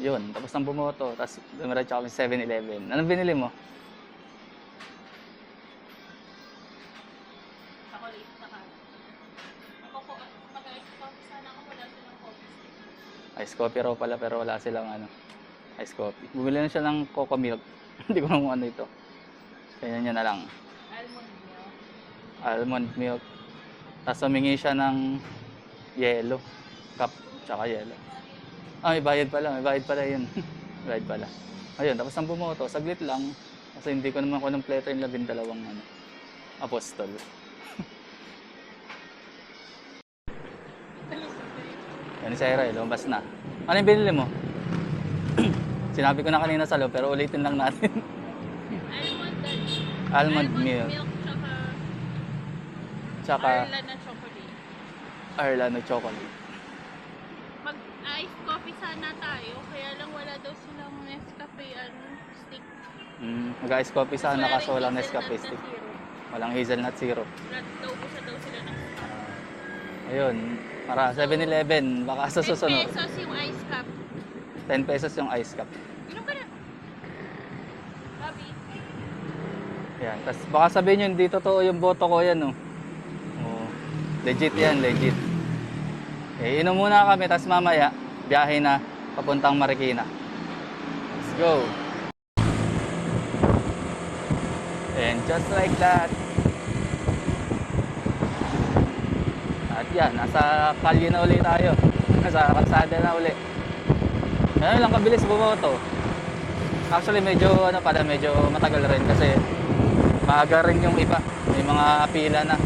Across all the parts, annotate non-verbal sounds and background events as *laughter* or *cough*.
Yun, tapos nang bumoto, tapos dumiretso kami sa 7-Eleven. Anong binili mo? Stick. Ice coffee raw pala pero wala silang ano, ice coffee. Bumili na siya ng coco milk. *laughs* Hindi ko alam kung ano ito. Kaya niya na lang. Almond milk. Almond milk. Tapos humingi siya ng yellow. Cup, tsaka yellow. Ah, may bayad pala. May bayad pala yun. may *laughs* bayad pala. Ayun, tapos ang bumoto, saglit lang. Kasi hindi ko naman kunompleto yung labindalawang ano, apostol. *laughs* Yan si Ira, lumabas na. Ano yung binili mo? *clears throat* Sinabi ko na kanina sa loob, pero ulitin lang natin. *laughs* Almond, daddy. Almond milk. tsaka Tsaka Arla na chocolate. Arla na chocolate. Coffee sana tayo, kaya lang wala daw silang Nescafe ano, stick. Mm, mag-ice coffee sana Wala kaso walang Nescafe stick. Walang hazelnut syrup. Wala daw po siya daw sila ng Ayun, para 7-Eleven, baka sa 10 susunod. pesos yung ice cup. 10 pesos yung ice cup. Inom ka na. Bobby. Yan. Tapos baka sabihin nyo, hindi totoo yung boto ko yan, oh. oh. Legit yan, legit. Eh, inom muna kami, tapos mamaya, biyahe na, papuntang Marikina. Let's go! And just like that, at yan, nasa kalye na uli tayo. *laughs* Nasa kalsada na uli. Ganun lang kabilis bumoto. Actually, medyo ano pala, medyo matagal rin kasi maaga rin yung iba. May mga pila na.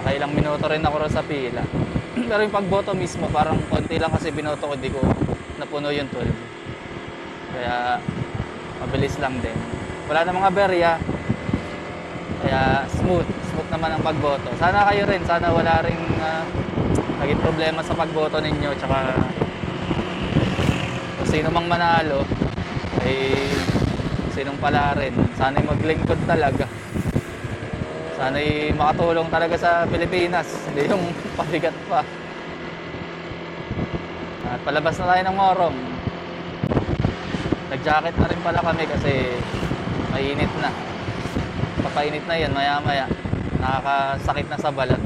Nakailang minuto rin ako sa pila. Pero yung pagboto mismo, parang konti lang kasi binoto ko, di ko napuno yung 12. Kaya, mabilis lang din. Wala na mga berya. Kaya, smooth. Smooth naman ang pagboto. Sana kayo rin. Sana wala rin ah, naging problema sa pagboto ninyo. Tsaka, kung sino mang manalo, ay sinong pala rin. Sana'y maglingkod talaga. Sana'y makatulong talaga sa Pilipinas. Hindi yung *laughs* pabigat pa. At palabas na tayo ng morong. Nag-jacket na rin pala kami kasi mainit na. Papainit na yan maya maya. Nakakasakit na sa balat.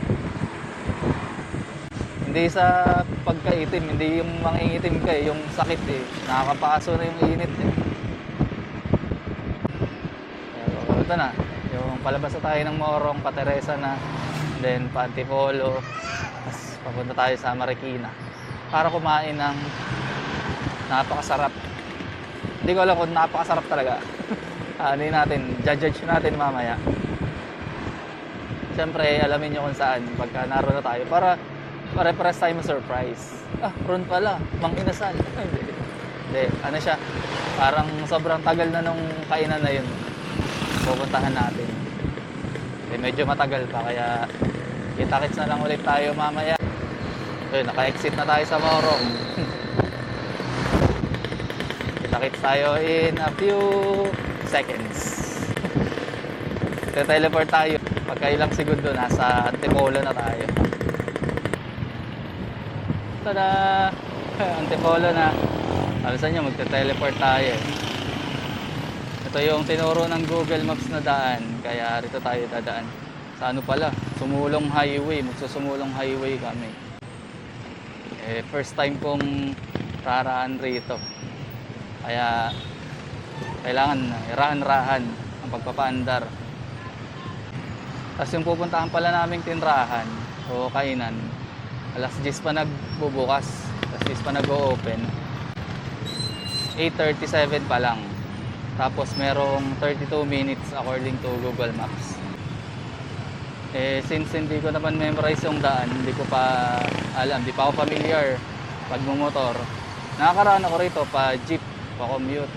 Hindi sa pagkaitim, hindi yung mangingitim ka eh, yung sakit eh. Nakakapaso na yung init eh. Pero ito na, palabas na tayo ng Morong, pa Teresa na, then pa Antipolo, tapos papunta tayo sa Marikina para kumain ng napakasarap. Hindi ko alam kung napakasarap talaga. *laughs* ano natin, judge natin mamaya. Siyempre, alamin nyo kung saan pagka naroon na tayo para pare-pares tayo ma-surprise. Ah, ron pala, mang inasal. *laughs* Hindi. Hindi, ano siya, parang sobrang tagal na nung kainan na yun. Pupuntahan natin. Eh, medyo matagal pa, kaya kita-kits na lang ulit tayo mamaya. Ayun, naka-exit na tayo sa Morong. *laughs* kita-kits tayo in a few seconds. *laughs* Te-teleport tayo. Pagka ilang segundo, nasa Antipolo na tayo. Tada! *laughs* Antipolo na. Alisan nyo, magte-teleport tayo. Ito yung tinuro ng Google Maps na daan. Kaya rito tayo dadaan. Sa ano pala? Sumulong highway. Magsusumulong highway kami. Eh, first time kong raraan rito. Kaya kailangan rahan-rahan ang pagpapaandar. Tapos yung pupuntahan pala naming tinrahan o kainan, alas 10 pa nagbubukas, alas 10 pa nag-o-open. 8.37 pa lang. Tapos merong 32 minutes according to Google Maps. Eh, since hindi ko naman memorize yung daan, hindi ko pa alam, hindi pa ako familiar pag motor. Nakakaraan ako rito pa jeep, pa commute.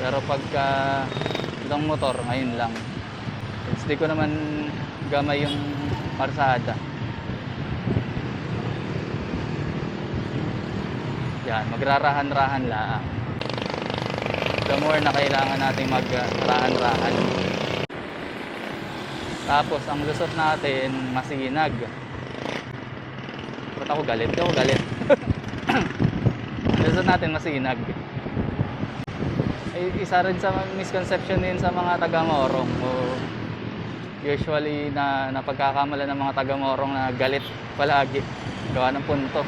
Pero pagka itong motor, ngayon lang. Since di ko naman gamay yung parsada. Yan, magrarahan-rahan lang. The more na kailangan nating magrahan-rahan. Tapos, ang lusot natin, masinag. Ba't ako galit? Ako galit. *coughs* Gusto natin masinag. Ay, isa rin sa misconception din sa mga taga-morong o usually na napagkakamala ng mga taga-morong na galit palagi gawa ng punto.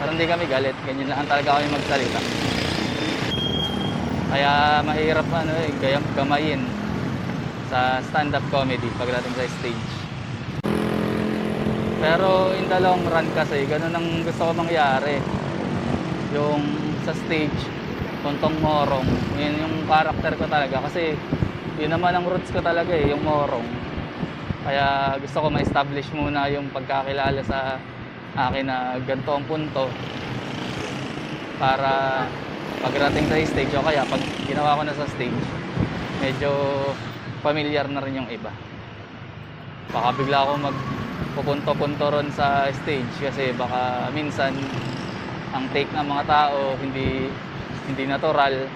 Pero hindi kami galit, ganyan lang talaga kami magsalita. Kaya mahirap ano eh, gayam gamayin sa stand-up comedy pagdating sa stage. Pero in the long run kasi, ganun ang gusto ko mangyari. Yung sa stage, puntong morong, yun yung karakter ko talaga. Kasi yun naman ang roots ko talaga eh, yung morong. Kaya gusto ko ma-establish muna yung pagkakilala sa akin na ganito ang punto para pagdating sa stage o kaya pag ginawa ko na sa stage medyo familiar na rin yung iba. Baka bigla ako magpupunto-punto ron sa stage kasi baka minsan ang take ng mga tao hindi hindi natural.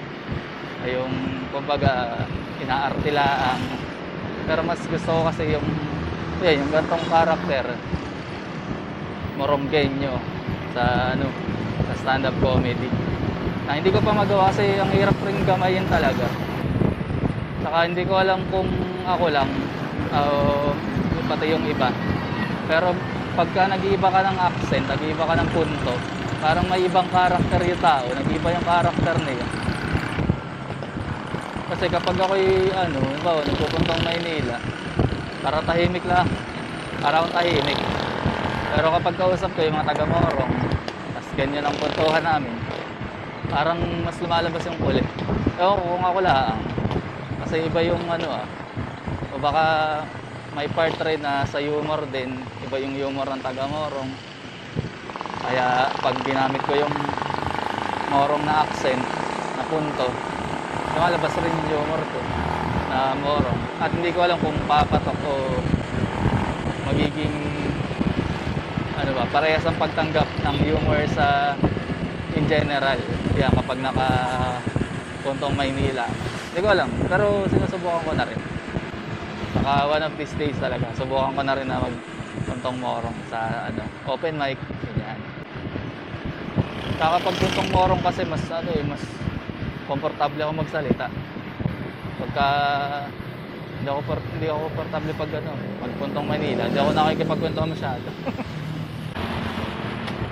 Ay yung kumbaga inaartilaang pero mas gusto ko kasi yung yan, yung gantong karakter moronggenyo sa ano sa stand-up comedy na hindi ko pa magawa kasi ang hirap rin gamayin talaga saka hindi ko alam kung ako lang o pati yung iba pero pagka nag-iiba ka ng accent nag-iiba ka ng punto parang may ibang karakter yung tao nag-iiba yung karakter niya kasi kapag ako'y ano, ba, nagpupuntang Maynila, para tahimik lang. Akong tahimik. Pero kapag kausap ko yung mga taga-morong, tas ganyan ang puntuhan namin, parang mas lumalabas yung kulit. Ewan ko kung ako lang. Kasi iba yung ano ah. O baka may part rin na sa humor din. Iba yung humor ng taga-morong. Kaya pag ginamit ko yung morong na accent, na punto, lumalabas rin yung humor ko na morong. At hindi ko alam kung papatok o magiging ano ba, parehas ang pagtanggap ng humor sa in general. Kaya kapag naka puntong Maynila. Hindi ko alam, pero sinusubukan ko na rin. Saka one of these days talaga, subukan ko na rin na mag puntong morong sa ano, open mic. Ganyan. Saka pag puntong morong kasi mas ano eh, mas komportable ako magsalita. Pagka hindi ako, hindi ako komportable pag ano, magpuntong Manila. Hindi ako nakikipagkwento masyado. *laughs*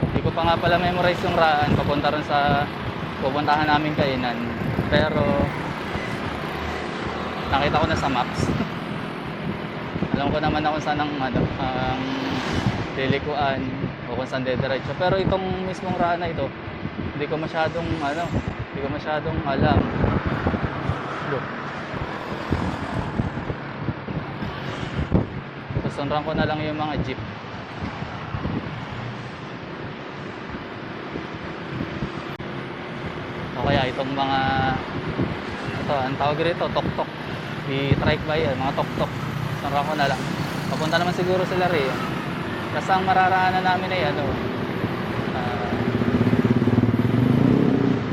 Hindi ko pa nga pala memorize yung raan papunta rin sa pupuntahan namin kainan. Pero nakita ko na sa maps. *laughs* Alam ko naman na kung saan ang ang lilikuan o kung saan dediretso. Pero itong mismong raan na ito, hindi ko masyadong ano, hindi ko masyadong alam. Look. Susunran ko na lang yung mga jeep. Kaya itong mga ito, ang tawag rito, tok-tok. I-trike by yan, mga tok-tok. Sunran ko na. Papunta naman siguro sila rin. Kasi ang mararaanan namin ay ano, ah,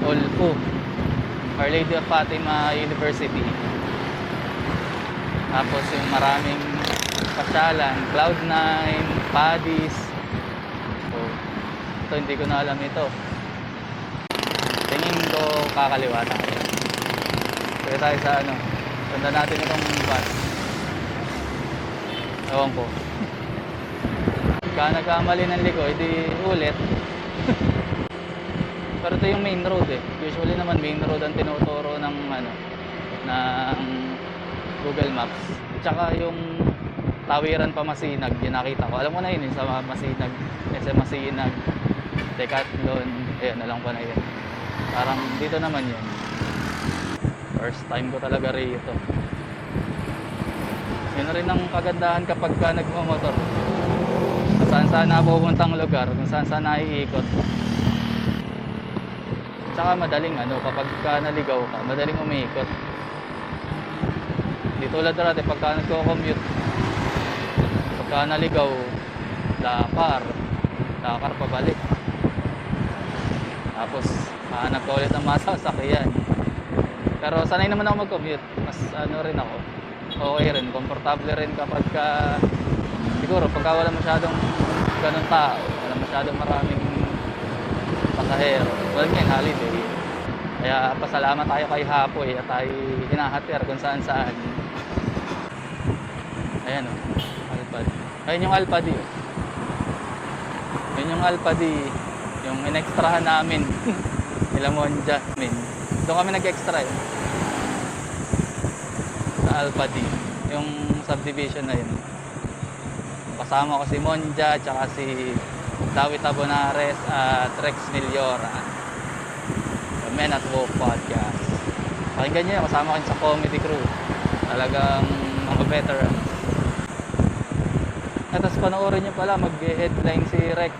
Olpo, Our Lady of Fatima University. Tapos yung maraming pasyalan, Cloud9, Padis. So, ito hindi ko na alam ito. Kakaliwa tayo. Kaya tayo sa ano, tanda natin itong bus. Ewan ko. Pagka nagkamali ng liko, edi ulit. *laughs* Pero ito yung main road eh. Usually naman main road ang tinuturo ng ano ng Google Maps. Tsaka yung tawiran pa Masinag, yung nakita ko. Alam mo na yun, sa Masinag, SM Masinag, Decathlon, ayun, alam ko na yun. Parang dito naman yun. First time ko talaga rito. Yun rin ang kagandahan kapag ka nagmamotor. Kung saan saan napupuntang lugar, kung saan saan naiikot. Tsaka madaling ano, kapag ka naligaw ka, madaling umiikot. Di tulad dati, pagka nagko-commute, pagka naligaw, lakar, lakar pabalik. Tapos, hanap ka ulit ng masasakyan. Pero sanay naman ako mag-commute. Mas ano rin ako. Okay rin, komportable rin kapag ka, siguro pagka wala masyadong ganun tao, wala masyadong maraming pasahero. Well, ngayon, holiday. Kaya pasalamat tayo kay Hapoy at tayo hinahatir kung saan saan. Ayan o, Alpad. Ayun yung Alpad eh. Yun yung Alpad eh. Yung in-extrahan namin. *laughs* Nila Monja. Min. Doon kami nag-extra eh. Sa Alpad eh. Yung subdivision na yun. Kasama ko si Monja, tsaka si Dawit Abonares at Rex Miliora. The Men at Work Podcast. Pakinggan nyo kasama ko sa comedy crew. Talagang mga veterans. At tapos panoorin nyo pala, mag-headline si Rex.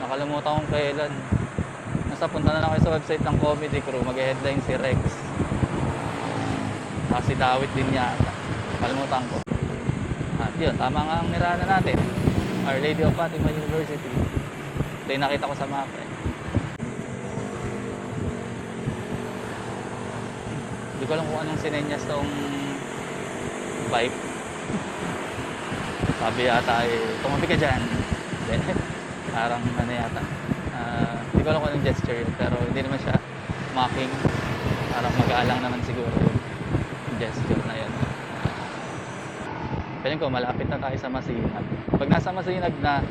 Nakalimutan kong kailan. Nasa punta na lang kayo sa website ng comedy crew, mag-headline si Rex. Saka si Dawit din yata. Kalimutan ko. At yun, tama nga ang nirana natin. Our Lady of Fatima University. Ito yung nakita ko sa mapa eh. Hindi ko alam kung anong sinenyas tong bike. Sabi yata ay, tumabi ka dyan. *laughs* Parang ano yata. Ah, Hindi ko alam kung gesture yun. Pero hindi naman siya mocking. Parang mag-aalang naman siguro yung gesture na yun. Feeling ko malapit na tayo sa Masinag. Pag nasa Masinag na,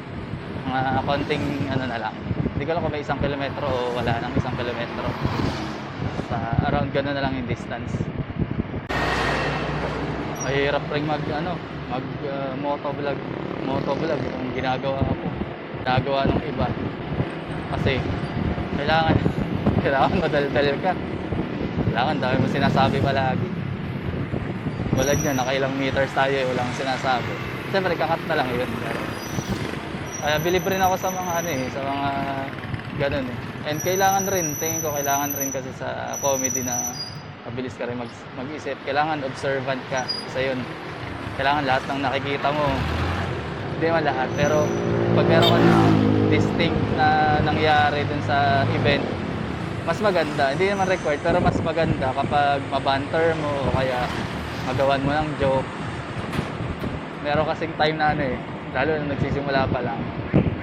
mga konting ano na lang. Hindi ko alam kung may isang kilometro o wala nang isang kilometro. Sa around gano'n na lang yung distance. Mahirap rin mag ano, mag uh, motovlog, motovlog yung ginagawa ko. Ginagawa ng iba. Kasi kailangan *laughs* kailangan madaldal ka. Kailangan dami mo sinasabi palagi. Tulad niya, nakailang meters tayo eh, walang sinasabi. Siyempre, kakat na lang yun. Pero, kaya bilib rin ako sa mga ano eh, sa mga ganun eh. And kailangan rin, tingin ko kailangan rin kasi sa comedy na mabilis ka rin mag, mag-isip. Kailangan observant ka sa yun. Kailangan lahat ng nakikita mo, hindi naman lahat, pero pag meron ka distinct na nangyari dun sa event, mas maganda. Hindi naman required, pero mas maganda kapag mabanter mo o kaya magawan mo ng joke. Meron kasing time na ano eh, lalo na nagsisimula pa lang,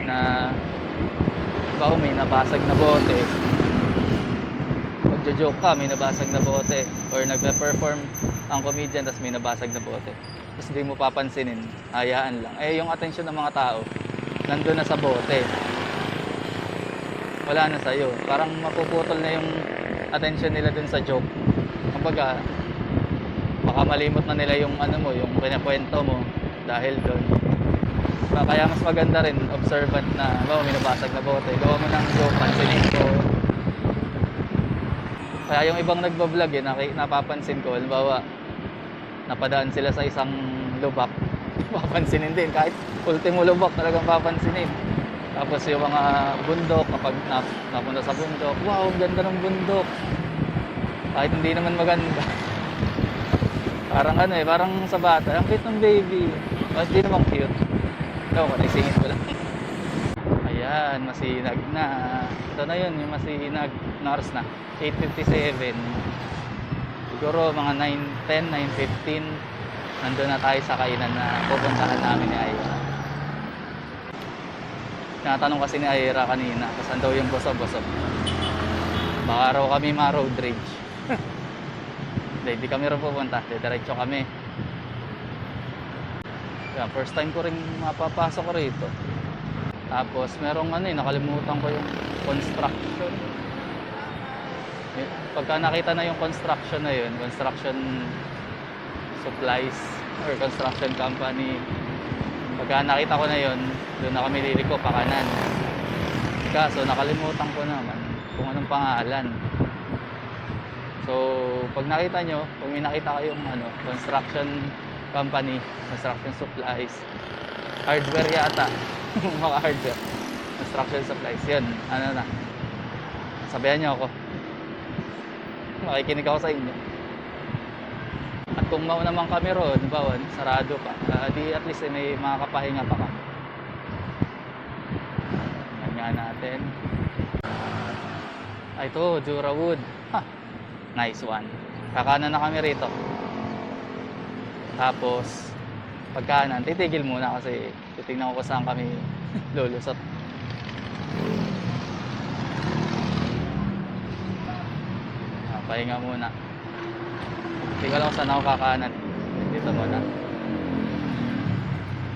na ikaw may nabasag na bote. Magjo-joke ka, may nabasag na bote. Or nagpe-perform ang comedian, tapos may nabasag na bote. Tapos hindi mo papansinin, hayaan lang. Eh, yung attention ng mga tao, nandun na sa bote. Wala na sa'yo. Parang mapuputol na yung attention nila dun sa joke. Kumbaga, baka malimot na nila yung ano mo, yung pinakwento mo dahil doon. Kaya mas maganda rin, observant na, ba, may nabasag na bote. Gawa mo ng joke, pansinin ko. Kaya yung ibang nagbablog eh, napapansin ko, halimbawa, napadaan sila sa isang lubak, *laughs* papansinin din. Kahit ultimo lubak, talagang papansinin. Tapos yung mga bundok, kapag nap, napunta sa bundok, wow, ang ganda ng bundok. Kahit hindi naman maganda. *laughs* Parang ano eh, parang sa bata, ang cute ng baby. Mas di naman cute. Ito, naisingit ko lang. *laughs* Ayan, masinag na. Ito na yun, yung masinag. Nars na. 8.57. Siguro mga 9.10, 9.15. Nandun na tayo sa kainan na pupuntahan namin ni Ira. Tinatanong kasi ni Ira kanina, kung saan daw yung bosob-bosob. Baka raw kami ma-road rage. *laughs* Hindi, hindi kami rin pupunta. Diretso kami. Yeah, first time ko rin mapapasok ko rito. Tapos merong ano eh, nakalimutan ko yung construction. Pagka nakita na yung construction na yun, construction supplies or construction company, pagka nakita ko na yun, doon na kami liliko pa kanan. Kaso nakalimutan ko naman kung anong pangalan. So, pag nakita nyo, kung may nakita kayong ano, construction company, construction supplies, hardware yata, *laughs* mga hardware, construction supplies, yun, ano na, sabihan nyo ako. Makikinig ako sa inyo kung mauna man kami roon, baon, sarado pa. Uh, ah, di at least eh, may makakapahinga pa kami. Yan nga natin. Ah, ito, Jura Wood. Ha, nice one. Kakanan na kami rito. Tapos, pagkanan, titigil muna kasi titignan ko kung saan kami *laughs* lulusot. Ah, pahinga muna. Hindi ko alam saan ako kakanan. Dito muna.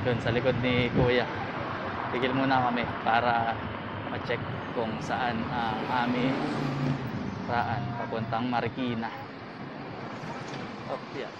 Yun, sa likod ni Kuya. Tigil muna kami para ma-check kung saan ang aming raan papuntang Marikina. Oh, yeah.